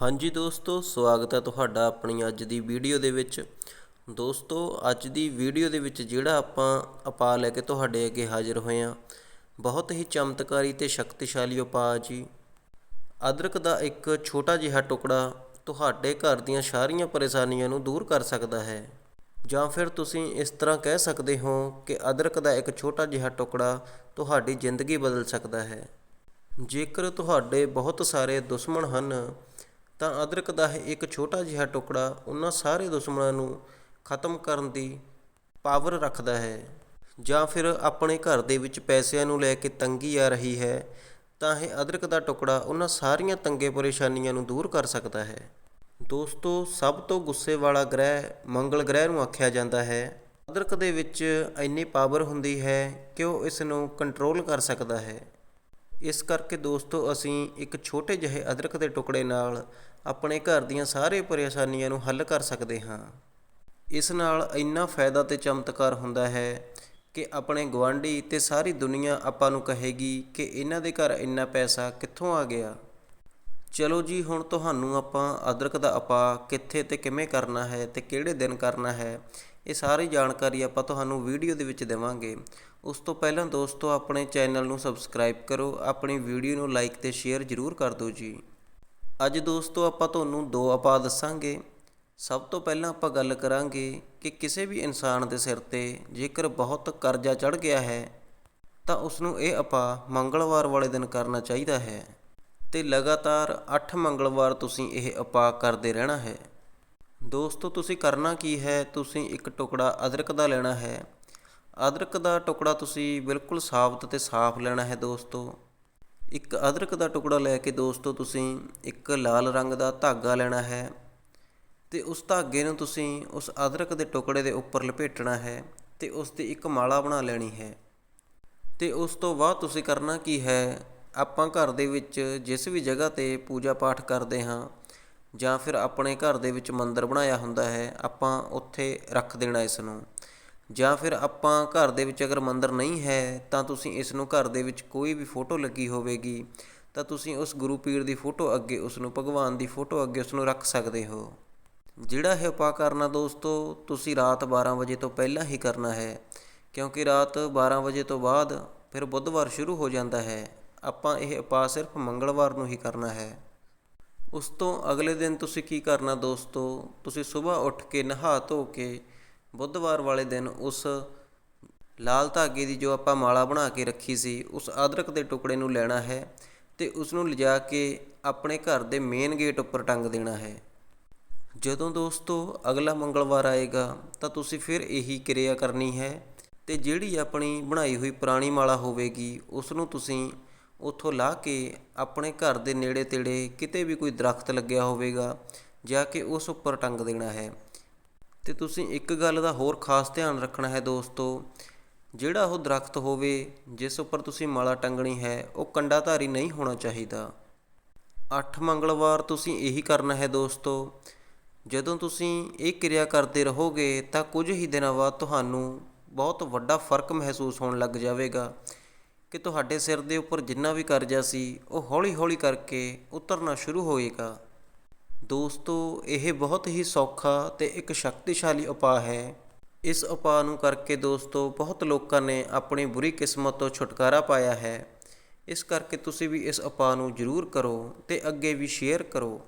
ਹਾਂਜੀ ਦੋਸਤੋ, ਸਵਾਗਤ ਹੈ ਤੁਹਾਡਾ ਆਪਣੀ ਅੱਜ ਦੀ ਵੀਡੀਓ ਦੇ ਵਿੱਚ। ਦੋਸਤੋ, ਅੱਜ ਦੀ ਵੀਡੀਓ ਦੇ ਵਿੱਚ ਜਿਹੜਾ ਆਪਾਂ ਉਪਾਅ ਲੈ ਕੇ ਤੁਹਾਡੇ ਅੱਗੇ ਹਾਜ਼ਰ ਹੋਏ ਹਾਂ, ਬਹੁਤ ਹੀ ਚਮਤਕਾਰੀ ਤੇ ਸ਼ਕਤੀਸ਼ਾਲੀ ਉਪਾਅ ਜੀ। ਅਦਰਕ ਦਾ ਇੱਕ ਛੋਟਾ ਜਿਹਾ ਟੁਕੜਾ ਤੁਹਾਡੇ ਘਰ ਦੀਆਂ ਸਾਰੀਆਂ ਪਰੇਸ਼ਾਨੀਆਂ ਨੂੰ ਦੂਰ ਕਰ ਸਕਦਾ ਹੈ। ਜਾਂ ਫਿਰ ਤੁਸੀਂ ਇਸ ਤਰ੍ਹਾਂ ਕਹਿ ਸਕਦੇ ਹੋ ਕਿ ਅਦਰਕ ਦਾ ਇੱਕ ਛੋਟਾ ਜਿਹਾ ਟੁਕੜਾ ਤੁਹਾਡੀ ਜ਼ਿੰਦਗੀ ਬਦਲ ਸਕਦਾ ਹੈ। ਜੇਕਰ ਤੁਹਾਡੇ ਬਹੁਤ ਸਾਰੇ ਦੁਸ਼ਮਣ ਹਨ ਤਾਂ ਅਦਰਕ ਦਾ ਇਹ ਇੱਕ ਛੋਟਾ ਜਿਹਾ ਟੁਕੜਾ ਉਹਨਾਂ ਸਾਰੇ ਦੁਸ਼ਮਣਾਂ ਨੂੰ ਖਤਮ ਕਰਨ ਦੀ ਪਾਵਰ ਰੱਖਦਾ ਹੈ। ਜਾਂ ਫਿਰ ਆਪਣੇ ਘਰ ਦੇ ਵਿੱਚ ਪੈਸਿਆਂ ਨੂੰ ਲੈ ਕੇ ਤੰਗੀ ਆ ਰਹੀ ਹੈ, ਤਾਂ ਇਹ ਅਦਰਕ ਦਾ ਟੁਕੜਾ ਉਹਨਾਂ ਸਾਰੀਆਂ ਤੰਗੇ ਪਰੇਸ਼ਾਨੀਆਂ ਨੂੰ ਦੂਰ ਕਰ ਸਕਦਾ ਹੈ। ਦੋਸਤੋ, ਸਭ ਤੋਂ ਗੁੱਸੇ ਵਾਲਾ ਗ੍ਰਹਿ ਮੰਗਲ ਗ੍ਰਹਿ ਨੂੰ ਆਖਿਆ ਜਾਂਦਾ ਹੈ। ਅਦਰਕ ਦੇ ਵਿੱਚ ਇੰਨੀ ਪਾਵਰ ਹੁੰਦੀ ਹੈ ਕਿ ਉਹ ਇਸ ਨੂੰ ਕੰਟਰੋਲ ਕਰ ਸਕਦਾ ਹੈ। ਇਸ ਕਰਕੇ ਦੋਸਤੋ ਅਸੀਂ ਇੱਕ ਛੋਟੇ ਜਿਹੇ ਅਦਰਕ ਦੇ ਟੁਕੜੇ ਨਾਲ ਆਪਣੇ ਘਰ ਦੀਆਂ ਸਾਰੇ ਪਰੇਸ਼ਾਨੀਆਂ ਨੂੰ ਹੱਲ ਕਰ ਸਕਦੇ ਹਾਂ। ਇਸ ਨਾਲ ਇੰਨਾ ਫਾਇਦਾ ਤੇ ਚਮਤਕਾਰ ਹੁੰਦਾ ਹੈ ਕਿ ਆਪਣੇ ਗਵਾਂਢੀ ਤੇ ਸਾਰੀ ਦੁਨੀਆ ਆਪਾਂ ਨੂੰ ਕਹੇਗੀ ਕਿ ਇਹਨਾਂ ਦੇ ਘਰ ਇੰਨਾ ਪੈਸਾ ਕਿੱਥੋਂ ਆ ਗਿਆ। ਚਲੋ ਜੀ, ਹੁਣ ਤੁਹਾਨੂੰ ਆਪਾਂ ਅਦਰਕ ਦਾ ਉਪਾਅ ਕਿੱਥੇ ਤੇ ਕਿਵੇਂ ਕਰਨਾ ਹੈ ਤੇ ਕਿਹੜੇ ਦਿਨ ਕਰਨਾ ਹੈ ਇਹ ਸਾਰੀ ਜਾਣਕਾਰੀ ਆਪਾਂ ਤੁਹਾਨੂੰ ਵੀਡੀਓ ਦੇ ਵਿੱਚ ਦੇਵਾਂਗੇ। ਉਸ ਤੋਂ ਪਹਿਲਾਂ ਦੋਸਤੋ, ਆਪਣੇ ਚੈਨਲ ਨੂੰ ਸਬਸਕ੍ਰਾਈਬ ਕਰੋ, ਆਪਣੀ ਵੀਡੀਓ ਨੂੰ ਲਾਈਕ ਤੇ ਸ਼ੇਅਰ ਜ਼ਰੂਰ ਕਰ ਦਿਓ ਜੀ। ਅੱਜ ਦੋਸਤੋ, ਆਪਾਂ ਤੁਹਾਨੂੰ ਦੋ ਉਪਾਅ ਦੱਸਾਂਗੇ। ਸਭ ਤੋਂ ਪਹਿਲਾਂ ਆਪਾਂ ਗੱਲ ਕਰਾਂਗੇ ਕਿ ਕਿਸੇ ਵੀ ਇਨਸਾਨ ਦੇ ਸਿਰ ਤੇ ਜੇਕਰ ਬਹੁਤ ਕਰਜ਼ਾ ਚੜ ਗਿਆ ਹੈ, ਤਾਂ ਉਸ ਨੂੰ ਇਹ ਉਪਾਅ ਮੰਗਲਵਾਰ ਵਾਲੇ ਦਿਨ ਕਰਨਾ ਚਾਹੀਦਾ ਹੈ। ਤੇ ਲਗਾਤਾਰ 8 ਮੰਗਲਵਾਰ ਤੁਸੀਂ ਇਹ ਉਪਾਅ ਕਰਦੇ ਰਹਿਣਾ ਹੈ। ਦੋਸਤੋ, ਤੁਸੀਂ ਕਰਨਾ ਕੀ ਹੈ? ਤੁਸੀਂ ਇੱਕ ਟੁਕੜਾ ਅਦਰਕ ਦਾ ਲੈਣਾ ਹੈ। ਅਦਰਕ ਦਾ ਟੁਕੜਾ ਤੁਸੀਂ ਬਿਲਕੁਲ ਸਾਬਤ ਤੇ ਸਾਫ਼ ਲੈਣਾ ਹੈ ਦੋਸਤੋ। ਇੱਕ ਅਦਰਕ ਦਾ ਟੁਕੜਾ ਲੈ ਕੇ ਦੋਸਤੋ, ਤੁਸੀਂ ਇੱਕ ਲਾਲ ਰੰਗ ਦਾ ਧਾਗਾ ਲੈਣਾ ਹੈ ਤੇ ਉਸ ਧਾਗੇ ਨੂੰ ਤੁਸੀਂ ਉਸ ਅਦਰਕ ਦੇ ਟੁਕੜੇ ਦੇ ਉੱਪਰ ਲਪੇਟਣਾ ਹੈ ਤੇ ਉਸ ਦੀ ਇੱਕ ਮਾਲਾ ਬਣਾ ਲੈਣੀ ਹੈ। ਤੇ ਉਸ ਤੋਂ ਬਾਅਦ ਤੁਸੀਂ ਕਰਨਾ ਕੀ ਹੈ? ਆਪਾਂ ਘਰ ਦੇ ਵਿੱਚ ਜਿਸ ਵੀ ਜਗ੍ਹਾ ਤੇ ਪੂਜਾ ਪਾਠ ਕਰਦੇ ਹਾਂ ਜਾਂ ਫਿਰ ਆਪਣੇ ਘਰ ਦੇ ਵਿੱਚ ਮੰਦਰ ਬਣਾਇਆ ਹੁੰਦਾ ਹੈ, ਆਪਾਂ ਉੱਥੇ ਰੱਖ ਦੇਣਾ ਇਸ ਨੂੰ ਜਾਂ ਫਿਰ ਆਪਾਂ ਘਰ ਦੇ ਵਿੱਚ ਅਗਰ ਮੰਦਰ ਨਹੀਂ ਹੈ, ਤਾਂ ਤੁਸੀਂ ਇਸ ਨੂੰ ਘਰ ਦੇ ਵਿੱਚ ਕੋਈ ਵੀ ਫੋਟੋ ਲੱਗੀ ਹੋਵੇਗੀ, ਤਾਂ ਤੁਸੀਂ ਉਸ ਗੁਰੂ ਪੀਰ ਦੀ ਫੋਟੋ ਅੱਗੇ ਉਸ ਨੂੰ ਭਗਵਾਨ ਦੀ ਫੋਟੋ ਅੱਗੇ ਉਸ ਨੂੰ ਰੱਖ ਸਕਦੇ ਹੋ। ਜਿਹੜਾ ਇਹ ਉਪਾਅ ਕਰਨਾ ਦੋਸਤੋ, ਤੁਸੀਂ ਰਾਤ 12 ਵਜੇ ਤੋਂ ਪਹਿਲਾਂ ਹੀ ਕਰਨਾ ਹੈ, ਕਿਉਂਕਿ ਰਾਤ 12 ਵਜੇ ਤੋਂ ਬਾਅਦ ਫਿਰ ਬੁੱਧਵਾਰ ਸ਼ੁਰੂ ਹੋ ਜਾਂਦਾ ਹੈ। ਆਪਾਂ ਇਹ ਉਪਾਅ ਸਿਰਫ ਮੰਗਲਵਾਰ ਨੂੰ ਹੀ ਕਰਨਾ ਹੈ। ਉਸ ਤੋਂ ਅਗਲੇ ਦਿਨ ਤੁਸੀਂ ਕੀ ਕਰਨਾ ਦੋਸਤੋ? ਤੁਸੀਂ ਸਵੇਰ ਉੱਠ ਕੇ, ਨਹਾ ਧੋ ਕੇ, ਬੁੱਧਵਾਰ ਵਾਲੇ ਦਿਨ ਉਸ ਲਾਲ ਧਾਗੇ ਦੀ ਜੋ ਆਪਾਂ ਮਾਲਾ ਬਣਾ ਕੇ ਰੱਖੀ ਸੀ, ਉਸ ਅਦਰਕ ਦੇ ਟੁਕੜੇ ਨੂੰ ਲੈਣਾ ਹੈ ਤੇ ਉਸ ਨੂੰ ਲਿਜਾ ਕੇ ਆਪਣੇ ਘਰ ਦੇ ਮੇਨ ਗੇਟ ਉੱਪਰ ਟੰਗ ਦੇਣਾ ਹੈ। ਜਦੋਂ ਦੋਸਤੋ ਅਗਲਾ ਮੰਗਲਵਾਰ ਆਏਗਾ, ਤਾਂ ਤੁਸੀਂ ਫਿਰ ਇਹੀ ਕਿਰਿਆ ਕਰਨੀ ਹੈ ਤੇ ਜਿਹੜੀ ਆਪਣੀ ਬਣਾਈ ਹੋਈ ਪੁਰਾਣੀ ਮਾਲਾ ਹੋਵੇਗੀ ਉਸ ਨੂੰ ਤੁਸੀਂ ਉੱਥੋਂ ਲਾਹ ਕੇ ਆਪਣੇ ਘਰ ਦੇ ਨੇੜੇ ਤੇੜੇ ਕਿਤੇ ਵੀ ਕੋਈ ਦਰਖਤ ਲੱਗਿਆ ਹੋਵੇਗਾ, ਜਾ ਕੇ ਉਸ ਉੱਪਰ ਟੰਗ ਦੇਣਾ ਹੈ। ਅਤੇ ਤੁਸੀਂ ਇੱਕ ਗੱਲ ਦਾ ਹੋਰ ਖਾਸ ਧਿਆਨ ਰੱਖਣਾ ਹੈ ਦੋਸਤੋ, ਜਿਹੜਾ ਉਹ ਦਰਖਤ ਹੋਵੇ, ਜਿਸ ਉੱਪਰ ਤੁਸੀਂ ਮਾਲਾ ਟੰਗਣੀ ਹੈ, ਉਹ ਕੰਡਾਧਾਰੀ ਨਹੀਂ ਹੋਣਾ ਚਾਹੀਦਾ। ਅੱਠ ਮੰਗਲਵਾਰ ਤੁਸੀਂ ਇਹੀ ਕਰਨਾ ਹੈ ਦੋਸਤੋ, ਜਦੋਂ ਤੁਸੀਂ ਇਹ ਕਿਰਿਆ ਕਰਦੇ ਰਹੋਗੇ, ਤਾਂ ਕੁਝ ਹੀ ਦਿਨਾਂ ਬਾਅਦ ਤੁਹਾਨੂੰ ਬਹੁਤ ਵੱਡਾ ਫ਼ਰਕ ਮਹਿਸੂਸ ਹੋਣ ਲੱਗ ਜਾਵੇਗਾ। ਕਿ ਤੁਹਾਡੇ ਸਿਰ ਦੇ ਉੱਪਰ ਜਿੰਨਾ ਵੀ ਕਰਜ਼ਾ ਸੀ, ਉਹ ਹੌਲੀ-ਹੌਲੀ ਕਰਕੇ ਉਤਰਨਾ ਸ਼ੁਰੂ ਹੋਏਗਾ। ਦੋਸਤੋ, ਇਹ ਬਹੁਤ ਹੀ ਸੌਖਾ ਤੇ ਇੱਕ ਸ਼ਕਤੀਸ਼ਾਲੀ ਉਪਾਅ ਹੈ। ਇਸ ਉਪਾਅ ਨੂੰ ਕਰਕੇ ਦੋਸਤੋ, ਬਹੁਤ ਲੋਕਾਂ ਨੇ ਆਪਣੀ ਬੁਰੀ ਕਿਸਮਤ ਤੋਂ ਛੁਟਕਾਰਾ ਪਾਇਆ ਹੈ। ਇਸ ਕਰਕੇ ਤੁਸੀਂ ਵੀ ਇਸ ਉਪਾਅ ਨੂੰ ਜ਼ਰੂਰ ਕਰੋ ਤੇ ਅੱਗੇ ਵੀ ਸ਼ੇਅਰ ਕਰੋ।